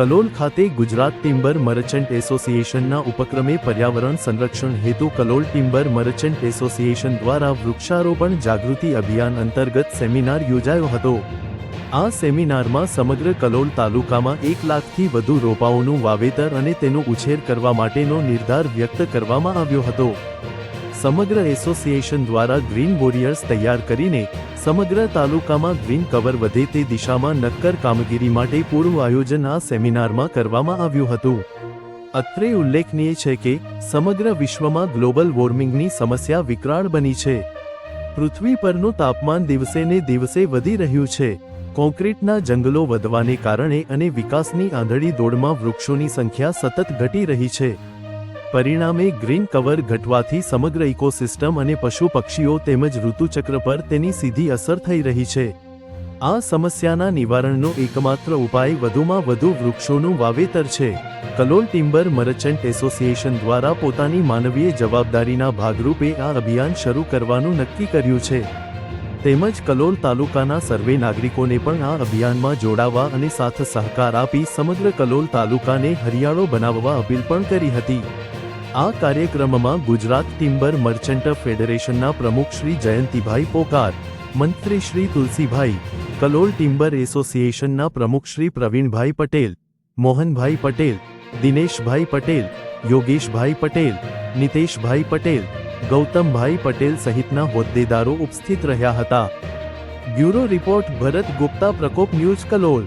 કલોલ ખાતે Gujarat timber merchant એસોસિએશનના ઉપક્રમે પર્યાવરણ સંરક્ષણ હેતુ કલોલ ટિમ્બર મર્ચન્ટ એસોસિએશન દ્વારા વૃક્ષારોપણ જાગૃતિ અભિયાન અંતર્ગત સેમિનાર યોજાયો હતો. આ સેમિનારમાં સમગ્ર કલોલ તાલુકામાં એક લાખથી વધુ રોપાઓનું વાવેતર અને તેનો ઉછેર કરવા માટેનો નિર્ધાર વ્યક્ત કરવામાં આવ્યો હતો. સમગ્ર એસોસિએશન દ્વારા ગ્રીન વોરિયર્સ તૈયાર કરીને સમગ્ર તાલુકામાં ગ્રીન કવર વધે તે દિશામાં નક્કર કામગીરી માટે પૂર્વ આયોજન આ સેમિનારમાં કરવામાં આવ્યું હતું. અત્રે ઉલ્લેખનીય છે કે, સમગ્ર વિશ્વમાં ગ્લોબલ વોર્મિંગની સમસ્યા વિકરાળ બની છે. પૃથ્વી પરનું તાપમાન દિવસે ને દિવસે વધી રહ્યું છે. કોન્ક્રીટના જંગલો વધવાને કારણે અને વિકાસની આંધળી દોડમાં વૃક્ષોની સંખ્યા સતત ઘટી રહી છે. પરિણામે ગ્રીન કવર ઘટવાથી સમગ્ર ઇકોસિસ્ટમ અને પશુ પક્ષીઓ તેમજ ઋતુચક્ર પર તેની સીધી અસર થઈ રહી છે. આ સમસ્યાના નિવારણનો એકમાત્ર ઉપાય વધુમાં વધુ વૃક્ષોનું વાવેતર છે. કલોલ ટિમ્બર મર્ચન્ટ એસોસિએશન દ્વારા પોતાની માનવીય જવાબદારીના ભાગરૂપે આ અભિયાન શરૂ કરવાનું નક્કી કર્યું છે. તેમજ કલોલ તાલુકાના સર્વે નાગરિકોને પણ આ અભિયાનમાં જોડાવા અને સાથ સહકાર આપી સમગ્ર કલોલ તાલુકાને હરિયાળો બનાવવા અપીલ પણ કરી હતી. આ કાર્યક્રમમાં ગુજરાત ટિમ્બર મર્ચન્ટ ફેડરેશનના પ્રમુખ શ્રી જયંતિભાઈ પોકાર, મંત્રી શ્રી તુલસીભાઈ, કલોલ ટિમ્બર એસોસિએશનના પ્રમુખ શ્રી પ્રવીણભાઈ પટેલ, મોહનભાઈ પટેલ, દિનેશભાઈ પટેલ, યોગેશભાઈ પટેલ, નિતેશભાઈ પટેલ, ગૌતમભાઈ પટેલ સહિતના હોદ્દેદારો ઉપસ્થિત રહ્યા હતા. Bureau report Bharat Gupta Prakop news Kalol.